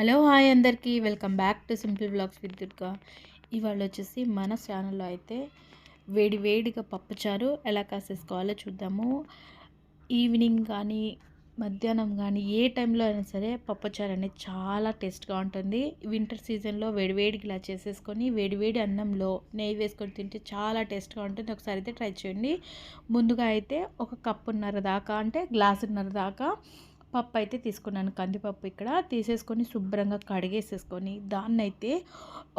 Hello hi అందరికీ welcome back to simple blogs with Durga. ఇవాళ వచ్చేసి మన ఛానల్లో అయితే వేడి వేడిగా పప్పుచారు ఎలా కాసేసుకోవాలో చూద్దాము. ఈవినింగ్ కానీ మధ్యాహ్నం కానీ ఏ టైంలో అయినా సరే పప్పుచారు అనేది చాలా టేస్ట్గా ఉంటుంది. వింటర్ సీజన్లో వేడివేడికి ఇలా చేసేసుకొని వేడివేడి అన్నంలో నెయ్యి వేసుకొని తింటే చాలా టేస్ట్గా ఉంటుంది. ఒకసారి అయితే ట్రై చేయండి. ముందుగా అయితే ఒక కప్పున్నర దాకా అంటే గ్లాసున్నర దాకా పప్పు అయితే తీసుకున్నాను. కందిపప్పు ఇక్కడ తీసేసుకొని శుభ్రంగా కడిగేసేసుకొని దాన్ని అయితే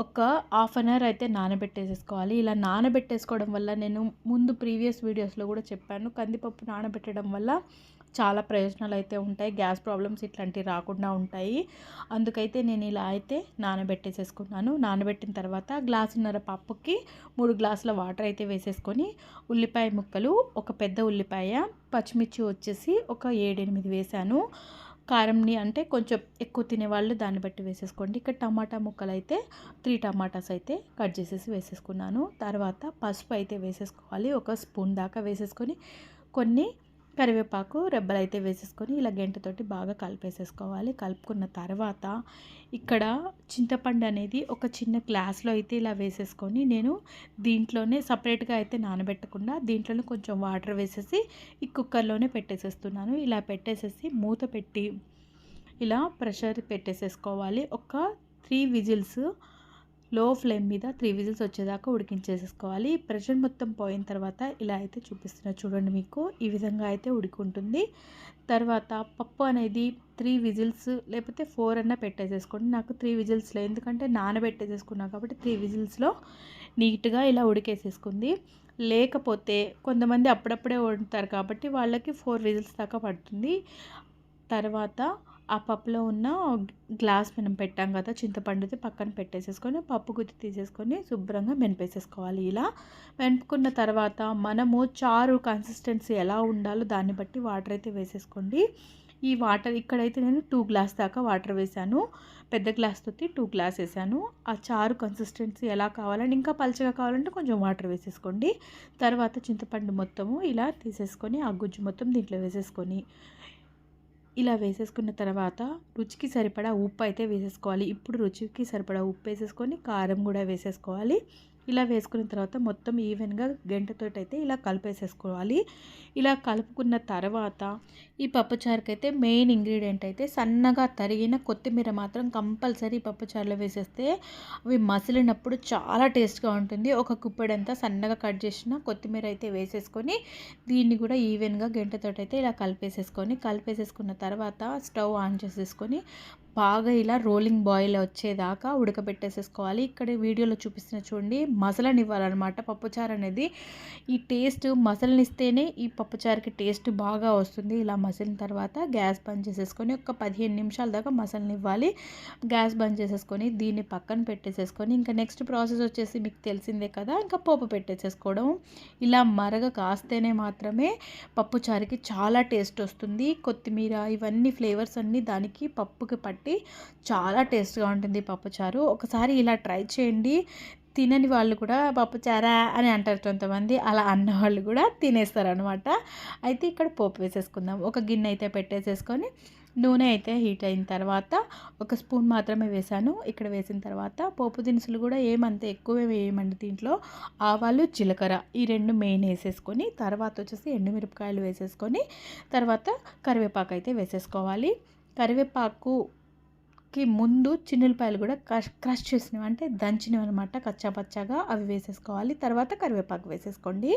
ఒక హాఫ్ అన్ అవర్ అయితే నానబెట్టేసేసుకోవాలి. ఇలా నానబెట్టేసుకోవడం వల్ల నేను ముందు ప్రీవియస్ వీడియోస్లో కూడా చెప్పాను. కందిపప్పు నానబెట్టడం వల్ల చాలా ప్రయోజనాలు అయితే ఉంటాయి. గ్యాస్ ప్రాబ్లమ్స్ ఇట్లాంటివి రాకుండా ఉంటాయి. అందుకైతే నేను ఇలా అయితే నానబెట్టేసేసుకున్నాను. నానబెట్టిన తర్వాత గ్లాసున్నర పప్పుకి మూడు గ్లాసుల వాటర్ అయితే వేసేసుకొని ఉల్లిపాయ ముక్కలు ఒక పెద్ద ఉల్లిపాయ పచ్చిమిర్చి వచ్చేసి ఒక ఏడెనిమిది వేసాను. కారంని అంటే కొంచెం ఎక్కువ తినేవాళ్ళు దాన్ని బట్టి వేసేసుకోండి. ఇక్కడ టమాటా ముక్కలు అయితే త్రీ టమాటాస్ అయితే కట్ చేసేసి వేసేసుకున్నాను. తర్వాత పసుపు అయితే వేసేసుకోవాలి. ఒక స్పూన్ దాకా వేసేసుకొని కొన్ని కరివేపాకు రెబ్బలైతే అయితే వేసేసుకొని ఇలా గంటతోటి బాగా కలిపేసేసుకోవాలి. కలుపుకున్న తర్వాత ఇక్కడ చింతపండు అనేది ఒక చిన్న గ్లాస్లో అయితే ఇలా వేసేసుకొని నేను దీంట్లోనే సపరేట్గా అయితే నానబెట్టకుండా దీంట్లోనే కొంచెం వాటర్ వేసేసి ఈ కుక్కర్లోనే పెట్టేసేస్తున్నాను. ఇలా పెట్టేసేసి మూత పెట్టి ఇలా ప్రెషర్ పెట్టేసేసుకోవాలి. ఒక త్రీ విజిల్స్ లో ఫ్లేమ్ మీద త్రీ విజిల్స్ వచ్చేదాకా ఉడికించేసేసుకోవాలి. ప్రెషర్ మొత్తం పోయిన తర్వాత ఇలా అయితే చూపిస్తున్నా చూడండి మీకు. ఈ విధంగా అయితే ఉడికుంటుంది. తర్వాత పప్పు అనేది త్రీ విజిల్స్ లేకపోతే ఫోర్ అన్న పెట్టేసేసుకోండి. నాకు త్రీ విజిల్స్లో ఎందుకంటే నానబెట్టేసేసుకున్నా కాబట్టి త్రీ విజిల్స్లో నీట్గా ఇలా ఉడికేసేసుకుంది. లేకపోతే కొంతమంది అప్పుడప్పుడే వండుతారు కాబట్టి వాళ్ళకి ఫోర్ విజిల్స్ దాకా పడుతుంది. తర్వాత ఆ పప్పులో ఉన్న గ్లాస్ మనం పెట్టాం కదా చింతపండుది పక్కన పెట్టేసేసుకొని పప్పు గుత్తి తీసేసుకొని శుభ్రంగా మెనిపేసేసుకోవాలి ఇలా మెనుపుకున్న తర్వాత మనము చారు కన్సిస్టెన్సీ ఎలా ఉండాలో దాన్ని బట్టి వాటర్ అయితే వేసేసుకోండి. ఈ వాటర్ ఇక్కడైతే నేను టూ గ్లాస్ దాకా వాటర్ వేసాను పెద్ద గ్లాస్ తోటి టూ గ్లాస్ వేసాను ఆ చారు కన్సిస్టెన్సీ ఎలా కావాలంటే ఇంకా పలచగా కావాలంటే కొంచెం వాటర్ వేసేసుకోండి. తర్వాత చింతపండు మొత్తము ఇలా తీసేసుకొని ఆ గుజ్జు మొత్తం దీంట్లో వేసేసుకొని ఇలా వేసేసుకున్న తర్వాత రుచికి సరిపడా ఉప్పు అయితే వేసేసుకోవాలి. ఇప్పుడు రుచికి సరిపడా ఉప్పు వేసేసుకొని కారం కూడా వేసేసుకోవాలి. ఇలా వేసుకున్న తర్వాత మొత్తం ఈవెన్గా గంటతో అయితే ఇలా కలిపేసేసుకోవాలి. ఇలా కలుపుకున్న తర్వాత ఈ పప్పుచారుకైతే అయితే మెయిన్ ఇంగ్రీడియంట్ అయితే సన్నగా తరిగిన కొత్తిమీర మాత్రం కంపల్సరీ పప్పుచారులో వేసేస్తే అవి మసిలినప్పుడు చాలా టేస్ట్గా ఉంటుంది. ఒక కుప్పెడంతా సన్నగా కట్ చేసిన కొత్తిమీర అయితే వేసేసుకొని దీన్ని కూడా ఈవెన్గా గంటతో అయితే ఇలా కలిపేసేసుకొని కలిపేసేసుకున్న తర్వాత స్టవ్ ఆన్ చేసేసుకొని బాగా ఇలా రోలింగ్ బాయిల్ వచ్చేదాకా ఉడకబెట్టేసేసుకోవాలి. ఇక్కడ వీడియోలో చూపిస్తున్న చూడండి మసలనివ్వాలన్నమాట పప్పుచారు అనేది. ఈ టేస్ట్ మసలనిస్తేనే ఈ పప్పుచారుకి టేస్ట్ బాగా వస్తుంది. ఇలా మసిలిన తర్వాత గ్యాస్ బంద్ చేసేసుకొని ఒక పదిహేను నిమిషాల దాకా మసలనివ్వాలి. గ్యాస్ బంద్ చేసేసుకొని దీన్ని పక్కన పెట్టేసేసుకొని ఇంకా నెక్స్ట్ ప్రాసెస్ వచ్చేసి మీకు తెలిసిందే కదా ఇంకా పోపు పెట్టేసేసుకోవడం. ఇలా మరగ కాస్తేనే మాత్రమే పప్పుచారుకి చాలా టేస్ట్ వస్తుంది. కొత్తిమీర ఇవన్నీ ఫ్లేవర్స్ అన్నీ దానికి పప్పుకి పట్టి కాబట్టి చాలా టేస్ట్గా ఉంటుంది పప్పుచారు. ఒకసారి ఇలా ట్రై చేయండి. తినని వాళ్ళు కూడా పప్పుచారా అని అంటారు కొంతమంది. అలా అన్న వాళ్ళు కూడా తినేస్తారనమాట అయితే ఇక్కడ పోపు వేసేసుకుందాం. ఒక గిన్నె అయితే పెట్టేసేసుకొని నూనె అయితే హీట్ అయిన తర్వాత ఒక స్పూన్ మాత్రమే వేసాను. ఇక్కడ వేసిన తర్వాత పోపు దినుసులు కూడా ఏమంత ఎక్కువ వేయమండి దీంట్లో. ఆవాలు జీలకర్ర ఈ రెండు మెయిన్ వేసేసుకొని తర్వాత వచ్చేసి ఎండుమిరపకాయలు వేసేసుకొని తర్వాత కరివేపాకు అయితే వేసేసుకోవాలి. కరివేపాకు కి ముందు చిన్నులపాయలు కూడా క్రష్ క్రష్ చేసినవి అంటే దంచినవి అనమాట కచ్చాపచ్చాగా అవి వేసేసుకోవాలి. తర్వాత కరివేపాకు వేసేసుకోండి.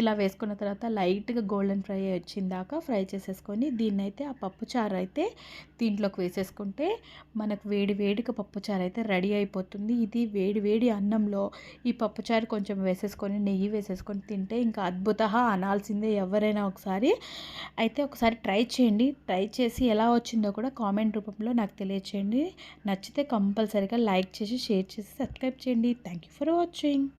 ఇలా వేసుకున్న తర్వాత లైట్గా గోల్డెన్ ఫ్రై వచ్చిందాక ఫ్రై చేసేసుకొని దీన్ని అయితే ఆ పప్పుచారు అయితే దీంట్లోకి వేసేసుకుంటే మనకు వేడి వేడిగా పప్పుచారు అయితే రెడీ అయిపోతుంది. ఇది వేడి వేడి అన్నంలో ఈ పప్పుచారు కొంచెం వేసేసుకొని నెయ్యి వేసేసుకొని తింటే ఇంకా అద్భుత అనాల్సిందే ఎవరైనా ఒకసారి. అయితే ఒకసారి ట్రై చేయండి. ట్రై చేసి ఎలా వచ్చిందో కూడా కామెంట్ రూపంలో నాకు తెలియచేయండి. నచ్చితే కంపల్సరీగా లైక్ చేసి షేర్ చేసి సబ్స్క్రైబ్ చేయండి. Thank you for watching